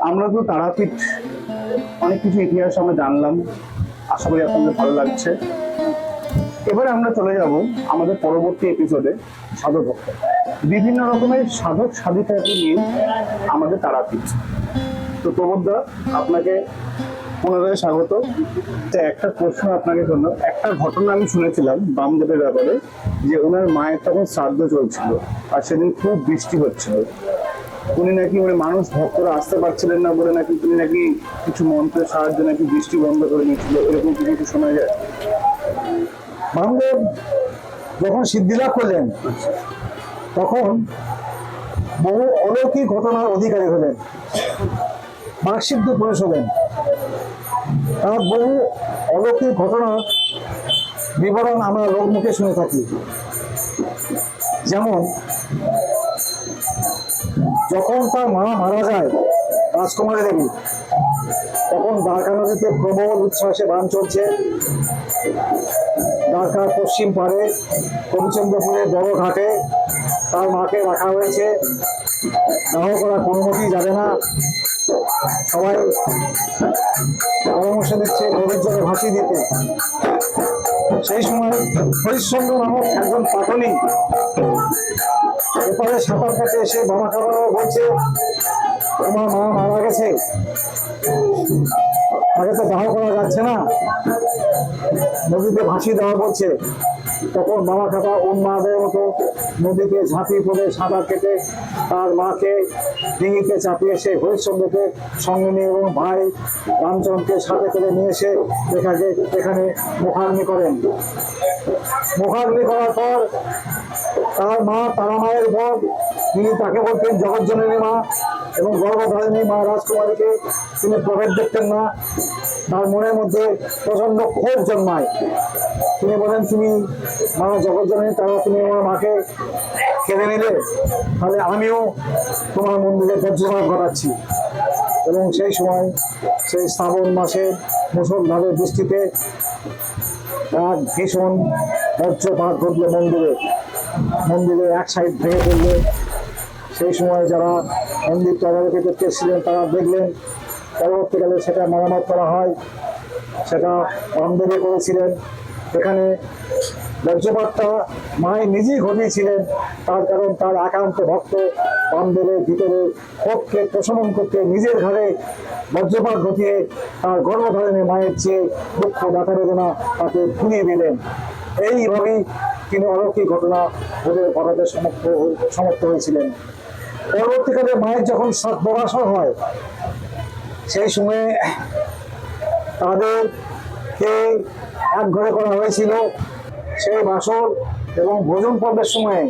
আমরা তো তারাপীঠ অনেক কিছু ইতিহাস আমরা জানলাম। আশা করি আপনাদের ভালো লাগছে। এবারে আমরা চলে যাব আমাদের পরবর্তী এপিসোডে সাধক বিভিন্ন রকমের সাধক সাধিকাকে নিয়ে আমাদের তারাপীঠ। তো প্রবোধদা আপনাকে পুনরায় স্বাগত। তো একটা প্রশ্ন আপনাকে জন্য, একটা ঘটনা আমি শুনেছিলাম বামদেবের ব্যাপারে, যে ওনার মায়ের তখন শ্রাদ্ধ চলছিল, আর সেদিন খুব বৃষ্টি হচ্ছিল। উনি নাকি মানে মানুষ ভক্তরা আসতে পারছিলেন না বলে নাকি তিনি নাকি কিছু মন্ত্রের সাহায্যে নাকি বৃষ্টি বন্ধ করে নিয়েছিল, এরকম কিছু কিছু শোনা যায়? বামদেব যখন সিদ্ধিলাভ করলেন, তখন বহু অলৌকিক ঘটনার অধিকারী হলেন বাকসিদ্ধ পুরুষ হলেন তার বহু অলৌকিক ঘটনার বিবরণ আমরা লোকমুখে শুনে থাকি। যেমন যখন তার মা মারা যায়, রাজকুমারী দেবী, তখন দ্বারকা নদীতে প্রবল উচ্ছ্বাসে বান চলছে। ঢাকার পশ্চিম পাড়ে কবিচন্দ্রপুরের বড় ঘাটে তার মাকে রাখা হয়েছে। দাহ করা কোনোমতি যাবে না। সবাই পরামর্শ দিচ্ছে নদীর জলে ভাসিয়ে দিতে। সেই সময় হরিশ্চন্দ্র নামক একজন পাটনি ওপারে সাঁতার কাটে এসে বাবা খাবার বলছে আমার মা মারা গেছে। তাকে তো দাহ করা যাচ্ছে না। নদীতে ভাসিয়ে দেওয়া বলছে তখন মামা খাতা উন্মাদের মতো নদীতে ঝাঁপিয়ে পড়ে, সাঁতার কেটে তার মাকে ডিঙিতে চাপিয়ে এসে হরিশ্চন্দ্রকে সঙ্গে নিয়ে এবং ভাই রামচন্দ্রকে সাথে করে নিয়ে এসে এখানে এখানে মুখাগ্নি করেন। মুখাগ্নি করার পর তার মা, তারা মায়ের পর তিনি তাকে বলতেন জগৎজননী মা এবং গর্ভধারিণী মা রাজকুমারীকে তিনি প্রভেদ দেখতেন না, তার মনের মধ্যে প্রচণ্ড ক্ষোভ জন্মায়। তিনি বলেন, তুমি মা জগৎজননী তারা তুমি আমার মাকে কেড়ে নিলে, তাহলে আমিও তোমার মন্দিরে বজ্রপাত ঘটাচ্ছি। এবং সেই সময়, সেই শ্রাবণ মাসে মুসলধারে বৃষ্টিতে এক ভীষণ বজ্রপাত ঘটলো মন্দিরে। মন্দিরে এক সাইড ভেঙে পড়ল। সেই সময় যারা মন্দির তদারকি করতে এসেছিলেন তারা দেখলেন। পরবর্তীকালে সেটা মেরামত করা হয়, সেটা বামদেবে করেছিলেন। এখানে বজ্রপাতটা মাই নিজেই ঘটিয়েছিলেন, তার কারণ তার একান্ত ভক্ত বামদেবের ভিতরে ক্ষোভকে প্রশমন করতে নিজের ঘরে বজ্রপাত ঘটিয়ে তার গর্ভধারণে মায়ের চেয়ে দুঃখ ব্যথা বেদনা তাকে ফুরিয়ে দিলেন। এইভাবেই তিনি অলৌকিক ঘটনা ঘটে ঘটাতে সমর্থ সমর্থ হয়েছিলেন। পরবর্তীকালে মায়ের যখন সাত প্রকাশন হয়, সেই সময়ে তাদেরকে এক ঘরে করা হয়েছিল। সেই বাসর এবং ভোজন পর্বের সময়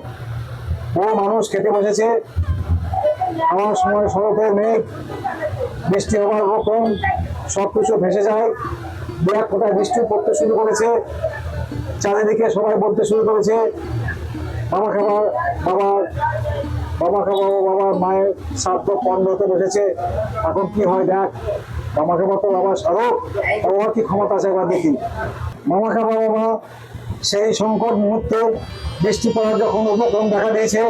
বহু মানুষ খেতে বসেছে। আমার সময় শরতের মেঘ, বৃষ্টি হওয়ার রকম সব কিছু ভেসে যায়। দু এক কোথায় বৃষ্টি পড়তে শুরু করেছে। চারিদিকে সবাই বলতে শুরু করেছে বাবা খাবার বাবার বাবা বাবার মায়ের শ্রাদ্ধ পণ্ড হতে বসেছে। এখন কি হয় দেখ মামা খাবার তো বাবা স্মারক বাবার কি ক্ষমতা আছে একবার দেখি। মামা বাবা মা সেই সংকট মুহূর্তে বৃষ্টি পড়ার যখন উপক্রম দেখা দিয়েছে,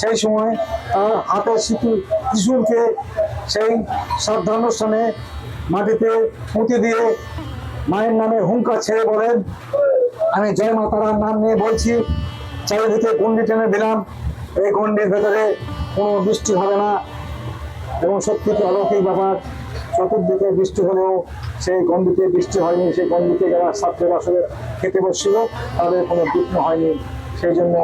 সেই সময় তার হাতের শিশু ত্রিশূলকে সেই শ্রদ্ধানুষ্ঠানে মাটিতে পুঁতে দিয়ে মায়ের নামে হুঙ্কার ছেড়ে বলেন, আমি জয় মাতারার নাম নিয়ে বলছি, চারিদিকে গন্ডি টেনে দিলাম এই গন্ডির ভেতরে কোনো বৃষ্টি হবে না। এবং সত্যি অলৌকিক ব্যাপার, চতুর্দিকে বৃষ্টি হলেও সেই গন্ডিতে বৃষ্টি হয়নি, সেই গন্ডিতে যারা ছাত্রের আসলে খেতে বসছিল, তাদের কোনো বিঘ্ন হয়নি। সেই জন্য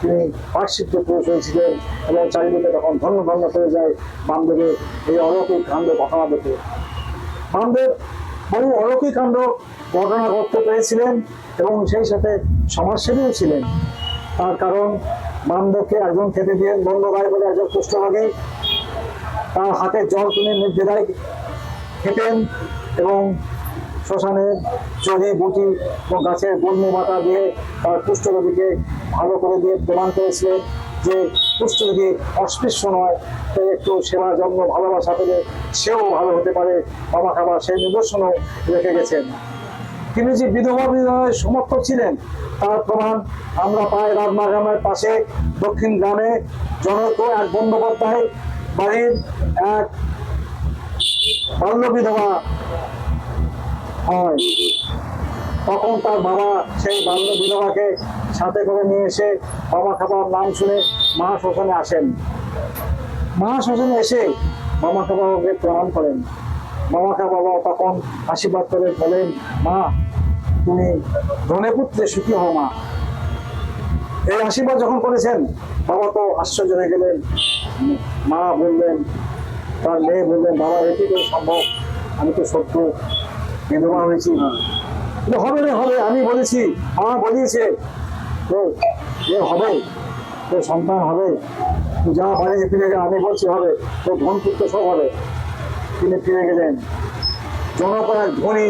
তিনি পার্শ্বিত্য পুরুষ হয়েছিলেন এবং চারিদিকে তখন ধন্য ধন্য করে যায় বামদেবের এই অলৌকিক কাণ্ড ঘটনা দেখে। বামদেব বহু অলৌকিক কাণ্ড ঘটনা করতে পেরেছিলেন এবং সেই সাথে সমাজসেবীও ছিলেন। তার কারণ বামদেবকে একজন খেতে দিয়ে বন্ধ গায়ে বলে একজন কুষ্ঠরোগী। তার হাতে জল তুলে নির্দ্বিধায় খেতেন এবং শ্মশানে চড়ি বুটি এবং গাছের বন্যি মাথা দিয়ে তার কুষ্ঠরোগীকে ভালো করে দিয়ে প্রমাণ করেছিলেন যে কুষ্ঠরোগী অস্পৃশ্য নয়, সে একটু সেবা যত্ন ভালোবাসা পেলে সেও ভালো হতে পারে। বাবা খাবার সেই নিদর্শনও রেখে গেছেন। যে বিধবা বিবাহের সমর্থক ছিলেন, তার প্রমাণ আমরা পাই রাজমা গ্রামের পাশে দক্ষিণ গ্রামে জনক এক বন্দ্যোপাধ্যায় বাড়ির এক বাল্য বিধবা হয়। তখন তার বাবা সেই বাল্য বিধবাকে সাথে করে নিয়ে এসে বাবা খাবার নাম শুনে মা শ্মশানে আসেন। মা শ্মশানে এসে বাবা খাবাকে প্রণাম করেন। বাবা বাবা তখন আশীর্বাদ করে বলেন, মা, তুমি ধনে পুত্রে সুখী হও মা। এই আশীর্বাদ যখন করেছেন, বাবা তো আশ্চর্য হয়ে গেলেন। মা বললেন, তার মেয়ে বললেন, বাবা এটি তো সম্ভব? আমি তো সত্য বিধবা হয়েছি। হবে রে, হবে, আমি বলেছি, মা বলিয়েছে। তো এ হবে তো সন্তান হবে যা বাড়ি ফিরে আমি বলছি, হবে তো ধন পুত্র সব হবে। তিনি ফিরে গেলেন। জনপ্রায় ধনী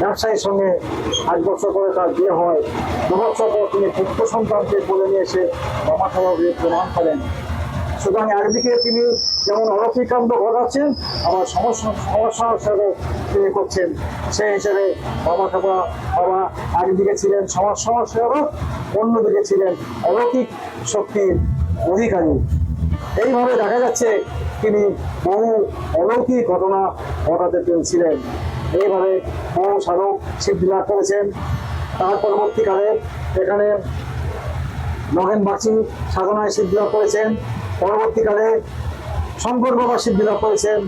ব্যবসায়ীর সঙ্গে এক বছর পরে তার বিয়ে হয়। দু বছর পর তিনি পুত্র সন্তানকে বলে নিয়ে এসে বাবা খাবারকে প্রমাণ করেন। সুতরাং একদিকে তিনি যেমন অলৌকিকান্ত ঘটাচ্ছেন, আবার সমস্যা সমস্যা হিসাবে তিনি করছেন। সেই হিসেবে বাবা খাবা বাবা একদিকে ছিলেন সমাজ সেবক অন্যদিকে ছিলেন অলৌকিক শক্তির অধিকারী। এইভাবে দেখা যাচ্ছে তিনি বহু অলৌকিক ঘটনা ঘটাতে পেরেছিলেন। এইভাবে বহু সাধক সিদ্ধি লাভ করেছেন। তার পরবর্তীকালে এখানে নগেন বাগচি সাধনায় সিদ্ধি লাভ করেছেন। পরবর্তীকালে শঙ্কর বাবা সিদ্ধি লাভ করেছেন।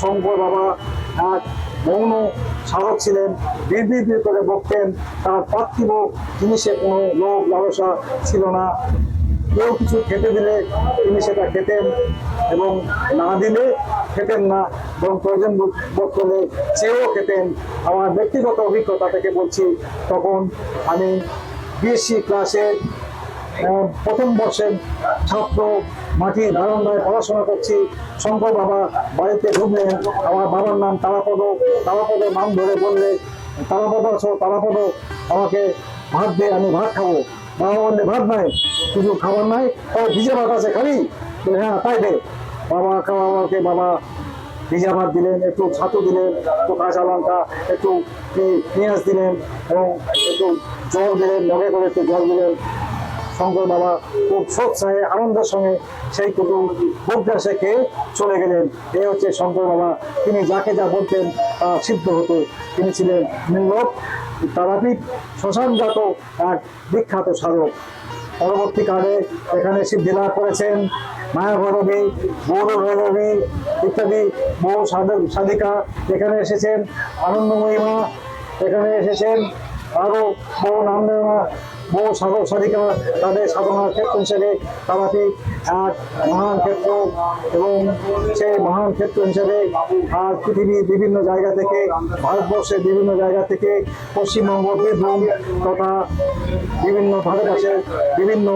শঙ্কর বাবা এক মৌন সাধক ছিলেন। বিড় করে বকতেন, তার পার্থিব জিনিসে কোনো লোভ লালসা ছিল না। কেউ কিছু খেতে দিলে তিনি সেটা খেতেন এবং না দিলে খেতেন না এবং প্রয়োজন বোধ- করলে চেয়েও খেতেন। আমার ব্যক্তিগত অভিজ্ঞতা থেকে বলছি, তখন আমি বিএসসি ক্লাসে প্রথম বর্ষের ছাত্র মাটির বারান্দায় পড়াশোনা করছি। শঙ্কর বাবা বাড়িতে ঢুকলেন। আমার বাবার নাম তারাপদ। তারাপদ নাম ধরে বললে, তারাপদ আছো, তারাপদ, আমাকে ভাত দে, আমি ভাত খাব। বাবা বললে ভাত নাই, কিছু খাবার নাই তবে ভিজে ভাত আছে খালি। হ্যাঁ তাই দে। বাবা বাবাকে বাবা ভিজা ভাত দিলেন, একটু ছাতু দিলেন, একটু কাঁচা লঙ্কা, একটু পেঁয়াজ দিলেন এবং একটু জল দিলেন মগে করে একটু জল দিলেন। শঙ্কর বাবা খুব সোৎসাহে আনন্দের সঙ্গে সেই কুটুম ভোগটা শেখে চলে গেলেন। এই হচ্ছে শঙ্কর বাবা। তিনি যাকে যা বলতেন তা সিদ্ধ হতো তিনি ছিলেন নির্লোক তারাপীঠ শ্মশানজাত এক বিখ্যাত সাধক। পরবর্তীকালে এখানে সিদ্ধিলাভ করেছেন মায়া ভৈরবী গৌর ভৈরবী ইত্যাদি বহু সাধক সাধিকা এখানে এসেছেন। আনন্দময়ী মা এখানে এসেছেন। আরও বহু নাম বহু সাধক সাধিকা তাদের সাধনার ক্ষেত্র হিসেবে তারাপি এক মহান ক্ষেত্র এবং সেই মহান ক্ষেত্র হিসেবে আজ পৃথিবীর বিভিন্ন জায়গা থেকে ভারতবর্ষের বিভিন্ন জায়গা থেকে পশ্চিমবঙ্গ বীরভূম তথা বিভিন্ন ধারে পাশে বিভিন্ন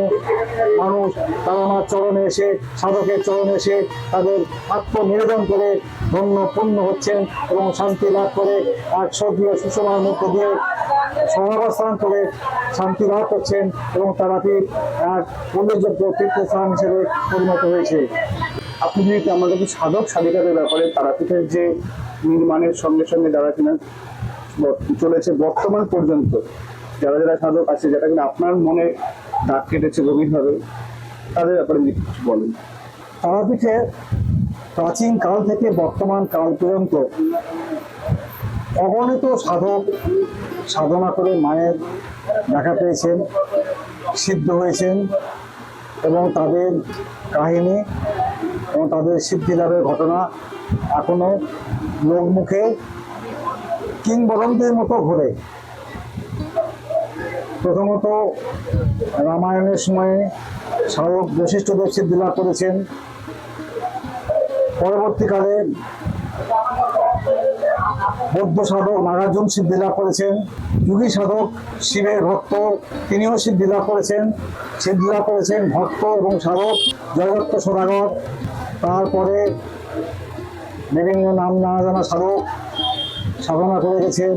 মানুষ তারা আমার চরণে এসে সাধকের চরণে এসে তাদের আত্মনিবেদন করে ধন্য পূর্ণ হচ্ছেন এবং শান্তি লাভ করে এক স্বর্গীয় সুষমার মধ্য দিয়ে সহাবস্থান করে শান্তি লাভ করছেন এবং তারাপি এক উল্লেখযোগ্য তীর্থস্থান হিসেবে পরিণত হয়েছে। আপনি যদি আমাদেরকে সাধক সাধিকাদের ব্যাপারে তারাপীঠের যে নির্মাণের সঙ্গে সঙ্গে যারা কিনা চলেছে বর্তমান পর্যন্ত যারা যারা সাধক আছে যেটা কিনা আপনার মনে দাগ কেটেছে গভীরভাবে তাদের ব্যাপারে কিছু বলেন। তারাপীঠে প্রাচীন কাল থেকে বর্তমান কাল পর্যন্ত অগণিত সাধক সাধনা করে মায়ের দেখা পেয়েছেন, সিদ্ধ হয়েছেন এবং তাদের কাহিনী এবং তাদের সিদ্ধি লাভের ঘটনা এখনও লোকমুখে কিংবদন্তির মতো ঘোরে। প্রথমত রামায়ণের সময়ে সাধক বৈশিষ্ট্যদেব সিদ্ধি লাভ করেছেন। পরবর্তীকালে বৌদ্ধ সাধক নাগার্জুন সিদ্ধি লাভ করেছেন, যুগী সাধক শিবের ভক্ত তিনিও সিদ্ধি লাভ করেছেন, সিদ্ধি লাভ করেছেন ভক্ত এবং সাধক জগত্ত সদাগর। তারপরে বিভিন্ন নাম না জানা সাধক সাধনা করে গেছেন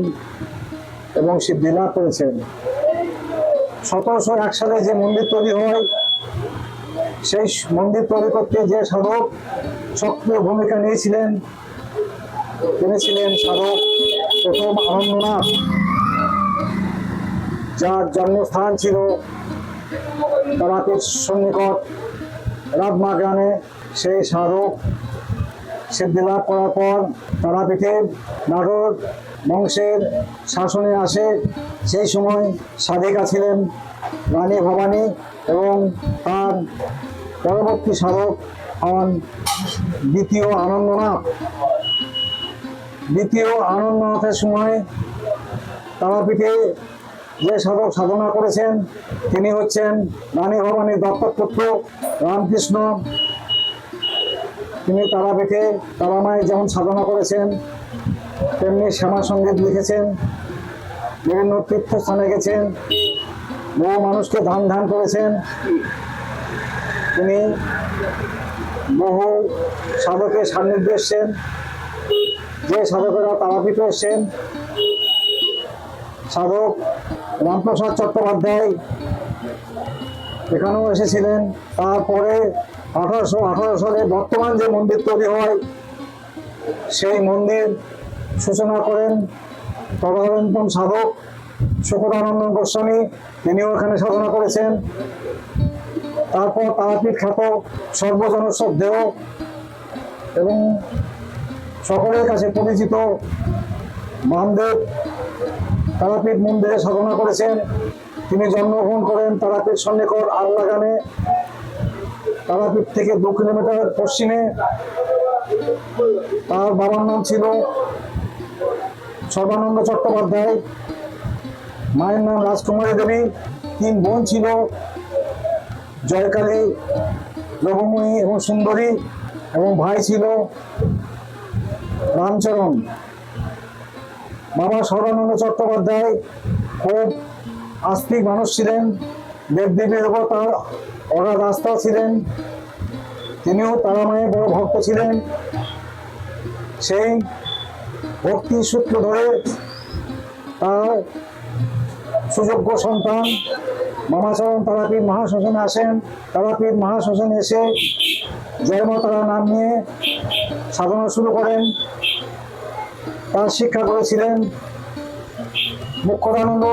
এবং সিদ্ধি লাভ করেছেন। সতেরোশো এক সালে যে মন্দির তৈরি হয়, সেই মন্দির তৈরি করতে যে সাধক সক্রিয় ভূমিকা নিয়েছিলেন তিনি ছিলেন সাধক প্রথম আনন্দনাথ, যার জন্মস্থান ছিল তারাপীঠ সন্নিকট রাতমা গ্রামে সেই সাধক সিদ্ধি লাভ করার পর তারাপীঠে নাগর বংশের শাসনে আসে। সেই সময় সাধিকা ছিলেন রানী ভবানী এবং তার পরবর্তী সাধক হন দ্বিতীয় আনন্দনাথ। দ্বিতীয় আনন্দনাথের সময় তারাপীঠে যে সাধক সাধনা করেছেন, তিনি হচ্ছেন রানী ভবানীর দত্তক পুত্র রামকৃষ্ণ। তিনি তারাপীঠে তারামায় যেমন সাধনা করেছেন, তেমনি শ্যামা সংগীত লিখেছেন, বিভিন্ন তীর্থস্থানে গেছেন, বহু মানুষকে ধান ধান করেছেন। তিনি বহু সাধকের সান্নিধ্যে এসছেন। যে সাধকেরা তারাপীঠে এসছেন, সাধক রামপ্রসাদ চট্টোপাধ্যায় এখানেও এসেছিলেন। তারপরে আঠারোশো আঠারো সালে বর্তমান যে মন্দির তৈরি হয়, সেই মন্দির সূচনা করেন তদারন্তম সাধক শুকরানন্দ গোস্বামী, তিনিও এখানে সাধনা করেছেন। তারপর তারাপীঠ খ্যাত সর্বজন শ্রদ্ধেয় এবং সকলের কাছে পরিচিত বামদেব তারাপীঠ মন্দিরে সাধনা করেছেন। তিনি জন্মগ্রহণ করেন তারাপীঠ সন্নিকট আল্লাগানে, তারাপীঠ থেকে দু কিলোমিটার পশ্চিমে। তার বাবার নাম ছিল সর্বানন্দ চট্টোপাধ্যায়। মায়ের নাম রাজকুমারী দেবী। তিন বোন ছিল জয়কালী লবময়ী এবং সুন্দরী এবং ভাই ছিল রামচরণ। বাবা সর্বানন্দ চট্টোপাধ্যায় খুব আস্তিক মানুষ ছিলেন। দেবদেবীর উপর তার অগাধ আস্থা ছিলেন। তিনিও তারা মায়ের বড় ভক্ত ছিলেন। সেই ভক্তি সূত্র ধরে তার সুযোগ্য সন্তান মামাচরণ তারাপীঠ মহাশ্মশানে আসেন। তারাপীঠ মহাশ্মশানে এসে জয়মাতারা নাম নিয়ে সাধনা শুরু করেন। তার শিক্ষা করেছিলেন। মুখ্যদানন্দ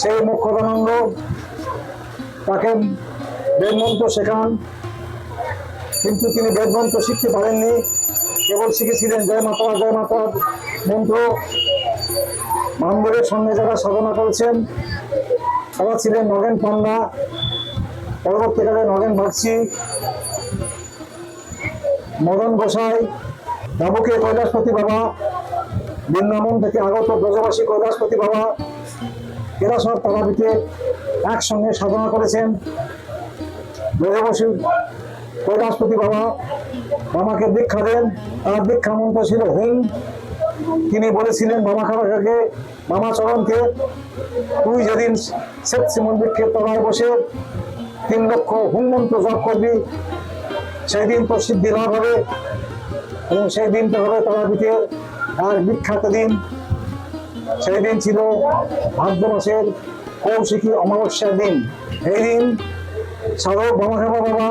সেই মুখ্যদানন্দ তাকে বেদমন্ত্র শেখান। কিন্তু তিনি বেদমন্ত্র শিখতে পারেননি, কেবল শিখেছিলেন, জয় মাতা জয় মাতা, মন্ত্র। বান্ধবের সঙ্গে যারা সাধনা করেছেন, তারা ছিলেন নগেন পান্ডা, পরবর্তীকালে নগেন বাগচি, মদন গোসাই বাবুকে কৈলাসপতি বাবা, বৃন্দাবন থেকে আগত ব্রজবাসী কৈলাসপতি বাবা সব তারাপীঠে একসঙ্গে সাধনা করেছেন। ব্রজবাসী কৈলাসপতি বাবা বাবাকে দীক্ষা দেন। তার দীক্ষা মন্ত্র ছিল হুম। তিনি বলেছিলেন, বাবা খাবাকে বাবা চরণকে তুই যেদিন সেপ্সি মন্দিরকে তলায় বসে তিন লক্ষ হুম মন্ত্র জপ করবি সেই দিন তোর সিদ্ধি লাভ হবে। এবং সেই দিনটা হলো তারাপীঠের আর বিখ্যাত দিন। সেই দিন ছিল ভাদ্র মাসের কৌশিকী অমাবস্যার দিন। এই দিন সাধক বামাখাবা বাবা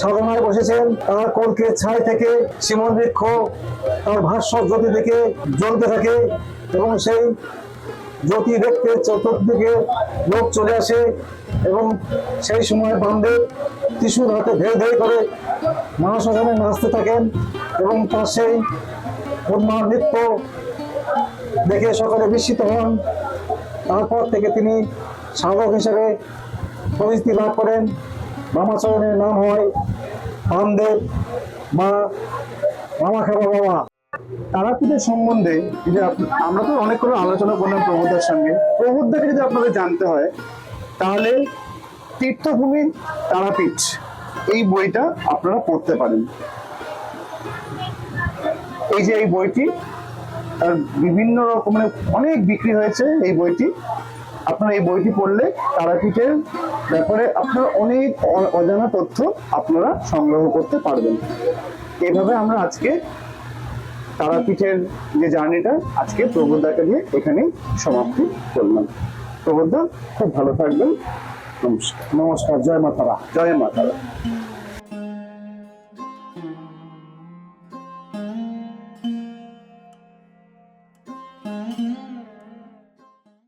সাধনায় বসেছেন। তার কলকে ছাই থেকে শিমন বৃক্ষ, তার ভাষ্য জ্যোতি থেকে জ্বলতে থাকে এবং সেই জ্যোতি দেখতে চতুর্দিকে লোক চলে আসে এবং সেই সময় বান্ধব ত্রিশুর হাতে ধেয়ে ধেয়ে করে মহাশ্মশানে নাচতে থাকেন এবং তার সেই উন্মার নৃত্য দেখে সকলে বিস্মিত হন। তারপর থেকে তিনি সাধক হিসেবে পরিচিতি লাভ করেন। বামাচরণের নাম হয় বামদেব বা মামাখাবা বাবা। তারাপীঠের সম্বন্ধে যদি আমরা তো অনেক করে আলোচনা করলাম প্রবোধার সঙ্গে। প্রবোধাকে যদি আপনাদের জানতে হয়, তাহলে তীর্থভূমি তারাপীঠ, এই বইটা আপনারা পড়তে পারেন। এই যে এই বইটি, তার বিভিন্ন রকমের অনেক বিক্রি হয়েছে এই বইটি। আপনারা এই বইটি পড়লে তারাপীঠের ব্যাপারে আপনারা অনেক অজানা তথ্য আপনারা সংগ্রহ করতে পারবেন। এভাবে আমরা আজকে তারাপীঠের যে জার্নিটা আজকে প্রবোধাকে নিয়ে এখানে সমাপ্তি করলাম। প্রবোধা খুব ভালো থাকবেন। নমস্কার। নমস্কার। জয় মাতারা। জয় মাতারা।